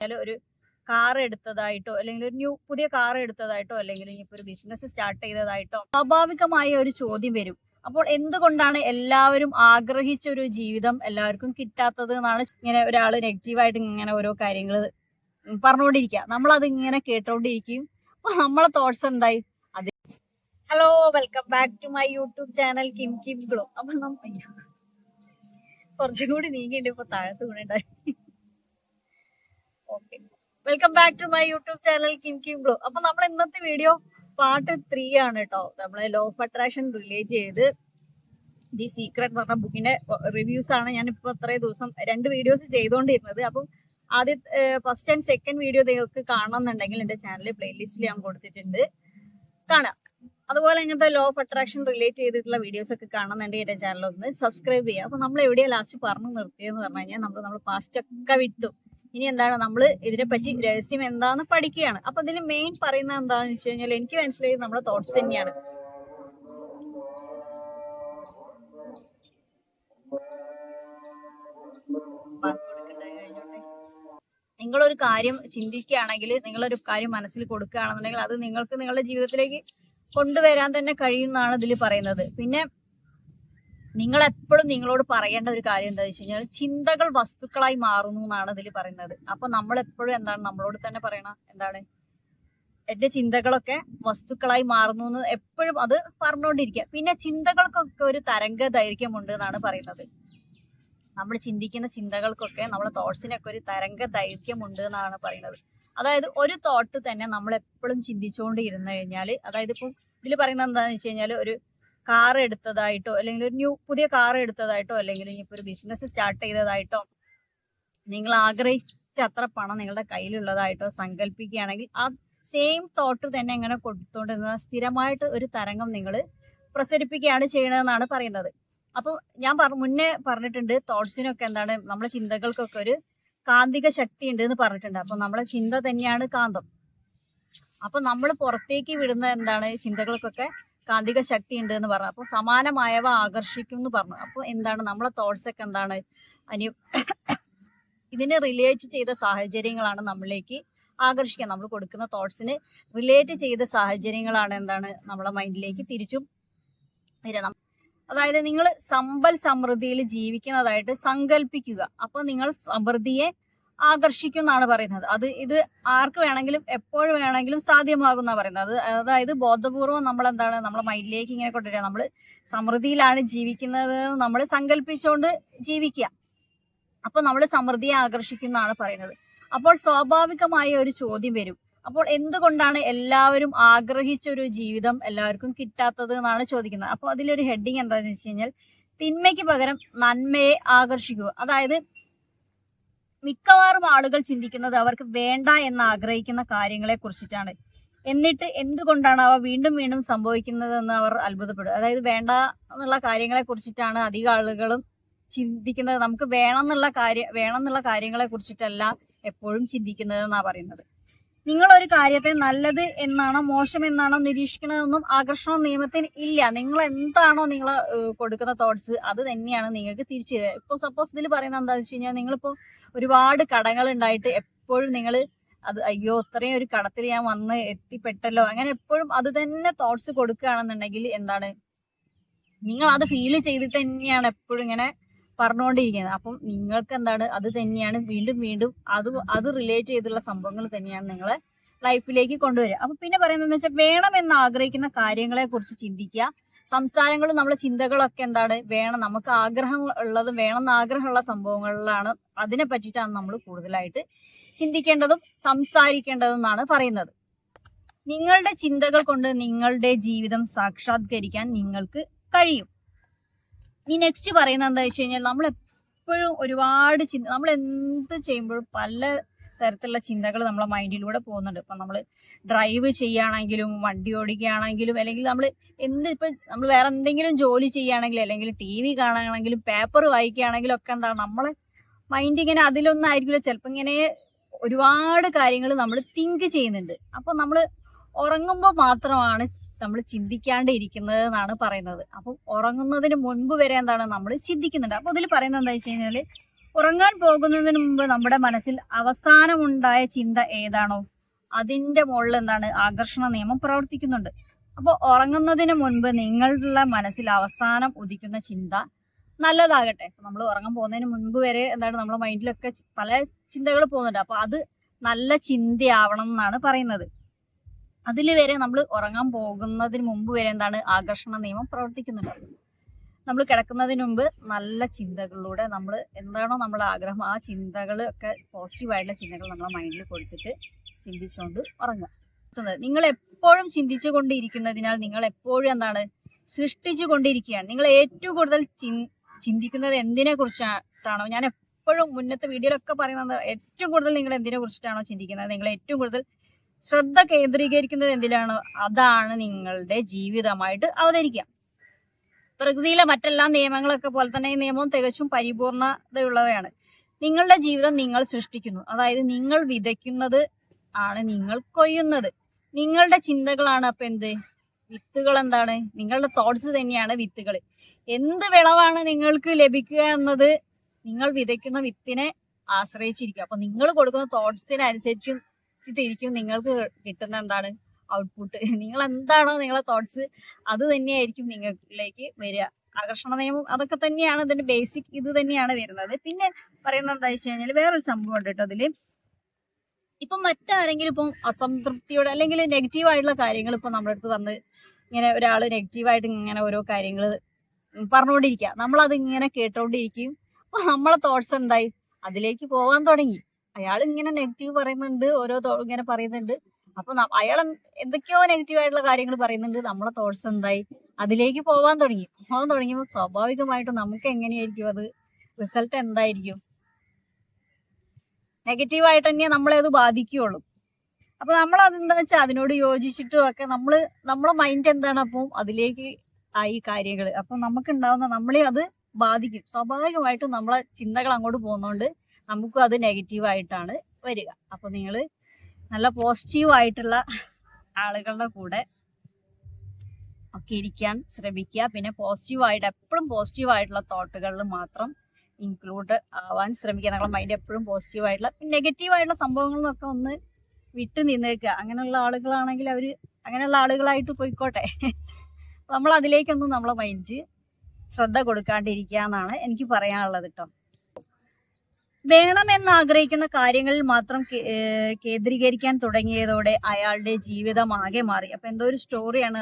ഒരു കാർ എടുത്തതായിട്ടോ അല്ലെങ്കിൽ ഒരു ന്യൂ പുതിയ കാർ എടുത്തതായിട്ടോ അല്ലെങ്കിൽ ഇനിയിപ്പോ ഒരു ബിസിനസ് സ്റ്റാർട്ട് ചെയ്തതായിട്ടോ സ്വാഭാവികമായ ഒരു ചോദ്യം വരും. അപ്പോൾ എന്തുകൊണ്ടാണ് എല്ലാവരും ആഗ്രഹിച്ച ഒരു ജീവിതം എല്ലാവർക്കും കിട്ടാത്തത് എന്നാണ് ഇങ്ങനെ ഒരാൾ നെഗറ്റീവായിട്ട് ഇങ്ങനെ ഓരോ കാര്യങ്ങൾ പറഞ്ഞുകൊണ്ടിരിക്കുക. നമ്മളത് ഇങ്ങനെ കേട്ടോണ്ടിരിക്കും. അപ്പൊ നമ്മളെ തോട്ട്സ് എന്തായി? Hello welcome back to my YouTube channel Kim Kim Glow അപ്പൊ നമ്മ അയ്യോ. കുറച്ചും കൂടി നീങ്ങിണ്ട് ഇപ്പൊ താഴത്ത് okay welcome back to my YouTube channel Kim Kim Blue അപ്പൊ നമ്മൾ ഇന്നത്തെ വീഡിയോ പാർട്ട് ത്രീ ആണ് കേട്ടോ നമ്മളെ ലോ ഓഫ് അട്രാക്ഷൻ റിലേറ്റ് ചെയ്ത് ദി സീക്രട്ട് പറഞ്ഞ ബുക്കിന്റെ റിവ്യൂസ് ആണ് ഞാൻ ഇപ്പൊ അത്രയും ദിവസം രണ്ട് വീഡിയോസ് ചെയ്തുകൊണ്ടിരുന്നത് അപ്പം ആദ്യ ഫസ്റ്റ് ആൻഡ് സെക്കൻഡ് വീഡിയോ നിങ്ങൾക്ക് കാണണമെന്നുണ്ടെങ്കിൽ എന്റെ ചാനലിൽ പ്ലേലിസ്റ്റിൽ ഞാൻ കൊടുത്തിട്ടുണ്ട്. കാണാം. അതുപോലെ ഇങ്ങനത്തെ ലോ ഓഫ് അട്രാക്ഷൻ റിലേറ്റ് ചെയ്തിട്ടുള്ള വീഡിയോസ് ഒക്കെ കാണുന്നുണ്ടെങ്കിൽ എന്റെ ചാനൽ ഒന്ന് സബ്സ്ക്രൈബ് ചെയ്യുക. അപ്പൊ നമ്മൾ എവിടെയാ ലാസ്റ്റ് പറഞ്ഞു നിർത്തിയെന്ന് പറഞ്ഞു കഴിഞ്ഞാൽ നമ്മൾ നമ്മൾ പാസ്റ്റ് ഒക്കെ വിട്ടു. ഇനി എന്താണ് നമ്മൾ ഇതിനെപ്പറ്റി രഹസ്യം എന്താന്ന് പഠിക്കുകയാണ്. അപ്പൊ ഇതിൽ മെയിൻ പറയുന്നത് എന്താണെന്ന് വെച്ച് കഴിഞ്ഞാൽ എനിക്ക് മനസ്സിലായത് നമ്മുടെ തോട്ട്സ് തന്നെയാണ്. നിങ്ങളൊരു കാര്യം ചിന്തിക്കുകയാണെങ്കിൽ നിങ്ങളൊരു കാര്യം മനസ്സിൽ കൊടുക്കുകയാണെന്നുണ്ടെങ്കിൽ അത് നിങ്ങൾക്ക് നിങ്ങളുടെ ജീവിതത്തിലേക്ക് കൊണ്ടുവരാൻ തന്നെ കഴിയുമെന്നാണ് ഇതിൽ പറയുന്നത്. പിന്നെ നിങ്ങൾ എപ്പോഴും നിങ്ങളോട് പറയേണ്ട ഒരു കാര്യം എന്താ വെച്ച് കഴിഞ്ഞാൽ ചിന്തകൾ വസ്തുക്കളായി മാറുന്നു എന്നാണ് ഇതിൽ പറയുന്നത്. അപ്പൊ നമ്മൾ എപ്പോഴും എന്താണ് നമ്മളോട് തന്നെ പറയണം. എന്താണ്? എന്റെ ചിന്തകളൊക്കെ വസ്തുക്കളായി മാറുന്നു എന്ന് എപ്പോഴും അത് പറഞ്ഞുകൊണ്ടിരിക്കുക. പിന്നെ ചിന്തകൾക്കൊക്കെ ഒരു തരംഗ ദൈർഘ്യമുണ്ട് എന്നാണ് പറയുന്നത്. നമ്മൾ ചിന്തിക്കുന്ന ചിന്തകൾക്കൊക്കെ നമ്മളെ തോട്ട്സിനൊക്കെ ഒരു തരംഗ ദൈർഘ്യമുണ്ട് എന്നാണ് പറയുന്നത്. അതായത് ഒരു തോട്ട് തന്നെ നമ്മൾ എപ്പോഴും ചിന്തിച്ചുകൊണ്ട് ഇരുന്നു കഴിഞ്ഞാൽ അതായത് ഇപ്പം ഇതിൽ പറയുന്നത് എന്താണെന്ന് വെച്ച് കഴിഞ്ഞാൽ ഒരു കാർ എടുത്തതായിട്ടോ അല്ലെങ്കിൽ ഒരു ന്യൂ പുതിയ കാർ എടുത്തതായിട്ടോ അല്ലെങ്കിൽ ഇനിയിപ്പോ ഒരു ബിസിനസ് സ്റ്റാർട്ട് ചെയ്തതായിട്ടോ നിങ്ങൾ ആഗ്രഹിച്ച അത്ര പണം നിങ്ങളുടെ കയ്യിലുള്ളതായിട്ടോ സങ്കല്പിക്കുകയാണെങ്കിൽ ആ സെയിം തോട്ട് തന്നെ ഇങ്ങനെ കൊടുത്തുകൊണ്ടിരുന്ന സ്ഥിരമായിട്ട് ഒരു തരംഗം നിങ്ങൾ പ്രസരിപ്പിക്കുകയാണ് ചെയ്യണതെന്നാണ് പറയുന്നത്. അപ്പോൾ ഞാൻ മുന്നേ പറഞ്ഞിട്ടുണ്ട് തോട്ട്സിനൊക്കെ എന്താണ് നമ്മുടെ ചിന്തകൾക്കൊക്കെ ഒരു കാന്തിക ശക്തി ഉണ്ട് എന്ന് പറഞ്ഞിട്ടുണ്ട്. അപ്പൊ നമ്മുടെ ചിന്ത തന്നെയാണ് കാന്തം. അപ്പൊ നമ്മൾ പുറത്തേക്ക് വിടുന്ന എന്താണ് ചിന്തകൾക്കൊക്കെ കാന്തിക ശക്തി ഉണ്ട് എന്ന് പറഞ്ഞു. അപ്പോൾ സമാനമായവ ആകർഷിക്കും എന്ന് പറഞ്ഞു. അപ്പോൾ എന്താണ്? നമ്മളെ തോട്ട്സ് ഒക്കെ എന്താണ്? അനി ഇതിനെ റിലേറ്റ് ചെയ്ത സാഹചര്യങ്ങളാണ് നമ്മളിലേക്ക് ആകർഷിക്കുക. നമ്മൾ കൊടുക്കുന്ന തോട്ട്സിന് റിലേറ്റ് ചെയ്ത സാഹചര്യങ്ങളാണ് എന്താണ്? നമ്മളെ മൈൻഡിലേക്ക് തിരിച്ചും വരണം. അതായത് നിങ്ങൾ സമ്പൽ സമൃദ്ധിയിൽ ജീവിക്കുന്നതായിട്ട് സങ്കല്പിക്കുക അപ്പൊ നിങ്ങൾ സമൃദ്ധിയെ ആകർഷിക്കും എന്നാണ് പറയുന്നത്. അത് ഇത് ആർക്ക് വേണമെങ്കിലും എപ്പോൾ വേണമെങ്കിലും സാധ്യമാകുന്ന പറയുന്നത്. അതായത് ബോധപൂർവം നമ്മൾ എന്താണ് നമ്മളെ മൈൻഡിലേക്ക് ഇങ്ങനെ കൊണ്ടുവരിക. നമ്മൾ സമൃദ്ധിയിലാണ് ജീവിക്കുന്നത് നമ്മൾ സങ്കല്പിച്ചുകൊണ്ട് ജീവിക്കുക. അപ്പൊ നമ്മൾ സമൃദ്ധിയെ ആകർഷിക്കുന്നതാണ് പറയുന്നത്. അപ്പോൾ സ്വാഭാവികമായ ഒരു ചോദ്യം വരും. അപ്പോൾ എന്തുകൊണ്ടാണ് എല്ലാവരും ആഗ്രഹിച്ച ഒരു ജീവിതം എല്ലാവർക്കും കിട്ടാത്തത് എന്നാണ് ചോദിക്കുന്നത്. അപ്പോൾ അതിലൊരു ഹെഡിങ് എന്താണെന്ന് വെച്ച് കഴിഞ്ഞാൽ തിന്മയ്ക്ക് പകരം നന്മയെ ആകർഷിക്കുക. അതായത് മിക്കവാറും ആളുകൾ ചിന്തിക്കുന്നത് അവർക്ക് വേണ്ട എന്ന് ആഗ്രഹിക്കുന്ന കാര്യങ്ങളെ കുറിച്ചിട്ടാണ്. എന്നിട്ട് എന്തുകൊണ്ടാണ് അവ വീണ്ടും വീണ്ടും സംഭവിക്കുന്നതെന്ന് അവർ അത്ഭുതപ്പെടും. അതായത് വേണ്ട എന്നുള്ള കാര്യങ്ങളെ കുറിച്ചിട്ടാണ് അധികം ആളുകളും ചിന്തിക്കുന്നത്. നമുക്ക് വേണം എന്നുള്ള കാര്യം വേണം എന്നുള്ള കാര്യങ്ങളെ കുറിച്ചിട്ടല്ല എപ്പോഴും ചിന്തിക്കുന്നത് എന്നാണ് പറയുന്നത്. നിങ്ങൾ ഒരു കാര്യത്തെ നല്ലത് എന്നാണോ മോശം എന്നാണോ നിരീക്ഷിക്കണമെന്നും ആകർഷണ നിയമത്തിന് ഇല്ല. നിങ്ങൾ എന്താണോ നിങ്ങൾ കൊടുക്കുന്ന തോട്ട്സ് അത് തന്നെയാണ് നിങ്ങൾക്ക് തിരിച്ചു തരിക. ഇപ്പോൾ സപ്പോസ് ഇതിൽ പറയുന്നത് എന്താണെന്ന് വെച്ച് കഴിഞ്ഞാൽ നിങ്ങളിപ്പോൾ ഒരുപാട് കടങ്ങൾ ഉണ്ടായിട്ട് എപ്പോഴും നിങ്ങൾ അത് അയ്യോ ഇത്രയും ഒരു കടത്തിൽ ഞാൻ വന്ന് എത്തിപ്പെട്ടല്ലോ. അങ്ങനെ എപ്പോഴും അത് തന്നെ തോട്ട്സ് കൊടുക്കുകയാണെന്നുണ്ടെങ്കിൽ എന്താണ്? നിങ്ങൾ അത് ഫീൽ ചെയ്തിട്ട് തന്നെയാണ് എപ്പോഴും ഇങ്ങനെ പറഞ്ഞുകൊണ്ടിരിക്കുന്നത് അപ്പം നിങ്ങൾക്ക് എന്താണ് അത് തന്നെയാണ്. വീണ്ടും വീണ്ടും അത് അത് റിലേറ്റ് ചെയ്തുള്ള സംഭവങ്ങൾ തന്നെയാണ് നിങ്ങളെ ലൈഫിലേക്ക് കൊണ്ടുവരിക. അപ്പൊ പിന്നെ പറയുന്നതെന്ന് വെച്ചാൽ വേണമെന്ന് ആഗ്രഹിക്കുന്ന കാര്യങ്ങളെ കുറിച്ച് ചിന്തിക്കുക. സംസാരങ്ങളും നമ്മുടെ ചിന്തകളൊക്കെ എന്താണ്? വേണം. നമുക്ക് ആഗ്രഹം ഉള്ളതും വേണമെന്ന് ആഗ്രഹമുള്ള സംഭവങ്ങളിലാണ് അതിനെ പറ്റിയിട്ടാണ് നമ്മൾ കൂടുതലായിട്ട് ചിന്തിക്കേണ്ടതും സംസാരിക്കേണ്ടതും എന്നാണ് പറയുന്നത്. നിങ്ങളുടെ ചിന്തകൾ കൊണ്ട് നിങ്ങളുടെ ജീവിതം സാക്ഷാത്കരിക്കാൻ നിങ്ങൾക്ക് കഴിയും. ഇനി നെക്സ്റ്റ് പറയുന്നത് എന്താ വെച്ച് കഴിഞ്ഞാൽ നമ്മൾ എപ്പോഴും ഒരുപാട് ചിന്ത നമ്മൾ എന്ത് ചെയ്യുമ്പോഴും പല തരത്തിലുള്ള ചിന്തകൾ നമ്മളെ മൈൻഡിലൂടെ പോകുന്നുണ്ട്. ഇപ്പം നമ്മൾ ഡ്രൈവ് ചെയ്യുകയാണെങ്കിലും വണ്ടി ഓടിക്കുകയാണെങ്കിലും അല്ലെങ്കിൽ നമ്മൾ എന്ത് ഇപ്പം നമ്മൾ വേറെ എന്തെങ്കിലും ജോലി ചെയ്യുകയാണെങ്കിലും അല്ലെങ്കിൽ ടി വി കാണുകയാണെങ്കിലും പേപ്പർ വായിക്കുകയാണെങ്കിലും ഒക്കെ എന്താണ് നമ്മളെ മൈൻഡ് ഇങ്ങനെ അതിലൊന്നായിരിക്കില്ല. ചിലപ്പോൾ ഇങ്ങനെ ഒരുപാട് കാര്യങ്ങൾ നമ്മൾ തിങ്ക് ചെയ്യുന്നുണ്ട്. അപ്പോൾ നമ്മൾ ഉറങ്ങുമ്പോൾ മാത്രമാണ് നമ്മൾ ചിന്തിക്കാണ്ട് ഇരിക്കുന്നത് എന്നാണ് പറയുന്നത്. അപ്പം ഉറങ്ങുന്നതിന് മുൻപ് വരെ എന്താണ് നമ്മൾ ചിന്തിക്കുന്നുണ്ട്. അപ്പോൾ ഇതിൽ പറയുന്നത് എന്താ വെച്ച് കഴിഞ്ഞാൽ ഉറങ്ങാൻ പോകുന്നതിന് മുമ്പ് നമ്മുടെ മനസ്സിൽ അവസാനമുണ്ടായ ചിന്ത ഏതാണോ അതിന്റെ മുകളിൽ എന്താണ് ആകർഷണ നിയമം പ്രവർത്തിക്കുന്നുണ്ട്. അപ്പോൾ ഉറങ്ങുന്നതിന് മുൻപ് നിങ്ങളുടെ മനസ്സിൽ അവസാനം ഉദിക്കുന്ന ചിന്ത നല്ലതാകട്ടെ. നമ്മൾ ഉറങ്ങാൻ പോകുന്നതിന് മുൻപ് വരെ എന്താണ് നമ്മുടെ മൈൻഡിലൊക്കെ പല ചിന്തകൾ പോകുന്നുണ്ട്. അപ്പോൾ അത് നല്ല ചിന്തയാവണം എന്നാണ് പറയുന്നത്. അതിൽ വരെ നമ്മൾ ഉറങ്ങാൻ പോകുന്നതിന് മുമ്പ് വരെ എന്താണ് ആകർഷണ നിയമം പ്രവർത്തിക്കുന്നുണ്ട്. നമ്മൾ കിടക്കുന്നതിന് മുമ്പ് നല്ല ചിന്തകളിലൂടെ നമ്മൾ എന്താണോ നമ്മുടെ ആഗ്രഹം ആ ചിന്തകൾ ഒക്കെ പോസിറ്റീവായിട്ടുള്ള ചിന്തകൾ നമ്മളെ മൈൻഡിൽ കൊടുത്തിട്ട് ചിന്തിച്ചുകൊണ്ട് ഉറങ്ങുക. നിങ്ങൾ എപ്പോഴും ചിന്തിച്ചു കൊണ്ടിരിക്കുന്നതിനാൽ നിങ്ങൾ എപ്പോഴും എന്താണ് സൃഷ്ടിച്ചു കൊണ്ടിരിക്കുകയാണ് നിങ്ങൾ ഏറ്റവും കൂടുതൽ ചിന്തിക്കുന്നത് എന്തിനെ കുറിച്ചിട്ടാണോ? ഞാൻ എപ്പോഴും മുന്നത്തെ വീഡിയോയിലൊക്കെ പറയുന്നത് ഏറ്റവും കൂടുതൽ നിങ്ങൾ എന്തിനെ കുറിച്ചിട്ടാണോ ചിന്തിക്കുന്നത്? നിങ്ങൾ ഏറ്റവും കൂടുതൽ ശ്രദ്ധ കേന്ദ്രീകരിക്കുന്നത് എന്തിലാണ്? അതാണ് നിങ്ങളുടെ ജീവിതമായിട്ട് അവതരിക്കുക. പ്രകൃതിയിലെ മറ്റെല്ലാ നിയമങ്ങളൊക്കെ പോലെ തന്നെ ഈ നിയമവും തികച്ചും പരിപൂർണതയുള്ളവയാണ്. നിങ്ങളുടെ ജീവിതം നിങ്ങൾ സൃഷ്ടിക്കുന്നു. അതായത് നിങ്ങൾ വിതയ്ക്കുന്നത് ആണ് നിങ്ങൾ കൊയ്യുന്നത്. നിങ്ങളുടെ ചിന്തകളാണ് അപ്പൊ എന്ത്? വിത്തുകൾ എന്താണ്? നിങ്ങളുടെ തോട്ട്സ് തന്നെയാണ് വിത്തുകൾ. എന്ത് വിളവാണ് നിങ്ങൾക്ക് ലഭിക്കുക എന്നത് നിങ്ങൾ വിതയ്ക്കുന്ന വിത്തിനെ ആശ്രയിച്ചിരിക്കുക. അപ്പൊ നിങ്ങൾ കൊടുക്കുന്ന തോട്ട്സിനനുസരിച്ചും ിരിക്കും നിങ്ങൾക്ക് കിട്ടുന്ന എന്താണ് ഔട്ട്പുട്ട് നിങ്ങൾ എന്താണോ നിങ്ങളെ തോട്ട്സ് അത് തന്നെയായിരിക്കും നിങ്ങളിലേക്ക് വരിക. ആകർഷണ നിയമം അതൊക്കെ തന്നെയാണ് ഇതിന്റെ ബേസിക് ഇത് തന്നെയാണ് വരുന്നത്. പിന്നെ പറയുന്നത് എന്താ വെച്ച് കഴിഞ്ഞാൽ വേറൊരു സംഭവം ഉണ്ട് കേട്ടോ അതിൽ. ഇപ്പൊ മറ്റാരെങ്കിലും ഇപ്പം അസംതൃപ്തിയോടെ അല്ലെങ്കിൽ നെഗറ്റീവ് ആയിട്ടുള്ള കാര്യങ്ങൾ ഇപ്പൊ നമ്മുടെ അടുത്ത് വന്ന് ഇങ്ങനെ ഒരാൾ നെഗറ്റീവായിട്ട് ഇങ്ങനെ ഓരോ കാര്യങ്ങൾ പറഞ്ഞുകൊണ്ടിരിക്കുക. നമ്മളത് ഇങ്ങനെ കേട്ടോണ്ടിരിക്കും. അപ്പൊ നമ്മളെ തോട്ട്സ് എന്തായി? അതിലേക്ക് പോകാൻ തുടങ്ങി. അയാൾ ഇങ്ങനെ നെഗറ്റീവ് പറയുന്നുണ്ട് ഓരോ ഇങ്ങനെ പറയുന്നുണ്ട്. അപ്പൊ അയാൾ എന്ത് എന്തൊക്കെയോ നെഗറ്റീവ് ആയിട്ടുള്ള കാര്യങ്ങൾ പറയുന്നുണ്ട്. നമ്മളെ തോട്ട്സ് എന്തായി? അതിലേക്ക് പോവാൻ തുടങ്ങി. പോകാൻ തുടങ്ങിയപ്പോൾ സ്വാഭാവികമായിട്ടും നമുക്ക് എങ്ങനെയായിരിക്കും അത്? റിസൾട്ട് എന്തായിരിക്കും? നെഗറ്റീവ് ആയിട്ട് തന്നെ നമ്മളെ അത് ബാധിക്കുകയുള്ളൂ. അപ്പൊ നമ്മൾ അതെന്താ വെച്ചാൽ അതിനോട് യോജിച്ചിട്ടും ഒക്കെ നമ്മൾ നമ്മളെ മൈൻഡ് എന്താണ് അപ്പം? അതിലേക്ക് ആയി കാര്യങ്ങൾ അപ്പൊ നമുക്ക് ഉണ്ടാവുന്ന നമ്മളെ അത് ബാധിക്കും. സ്വാഭാവികമായിട്ടും നമ്മളെ ചിന്തകൾ അങ്ങോട്ട് പോകുന്നതുകൊണ്ട് നമുക്കും അത് നെഗറ്റീവായിട്ടാണ് വരിക. അപ്പൊ നിങ്ങൾ നല്ല പോസിറ്റീവായിട്ടുള്ള ആളുകളുടെ കൂടെ ഒക്കെ ഇരിക്കാൻ ശ്രമിക്കുക. പിന്നെ പോസിറ്റീവായിട്ട് എപ്പോഴും പോസിറ്റീവായിട്ടുള്ള തോട്ടുകളിൽ മാത്രം ഇൻക്ലൂഡ് ആവാൻ ശ്രമിക്കുക. നിങ്ങളുടെ മൈൻഡ് എപ്പോഴും പോസിറ്റീവ് ആയിട്ടുള്ള നെഗറ്റീവ് ആയിട്ടുള്ള നിന്നൊക്കെ ഒന്ന് വിട്ടു നിന്നേക്കുക. അങ്ങനെയുള്ള ആളുകളാണെങ്കിൽ അവർ അങ്ങനെയുള്ള ആളുകളായിട്ട് പോയിക്കോട്ടെ. നമ്മൾ അതിലേക്കൊന്നും നമ്മളെ മൈൻഡ് ശ്രദ്ധ കൊടുക്കാണ്ടിരിക്കുക എന്നാണ് എനിക്ക് പറയാനുള്ളത് കേട്ടോ. വേണമെന്ന് ആഗ്രഹിക്കുന്ന കാര്യങ്ങളിൽ മാത്രം കേന്ദ്രീകരിക്കാൻ തുടങ്ങിയതോടെ അയാളുടെ ജീവിതം ആകെ മാറി. അപ്പൊ എന്തോ ഒരു സ്റ്റോറിയാണ്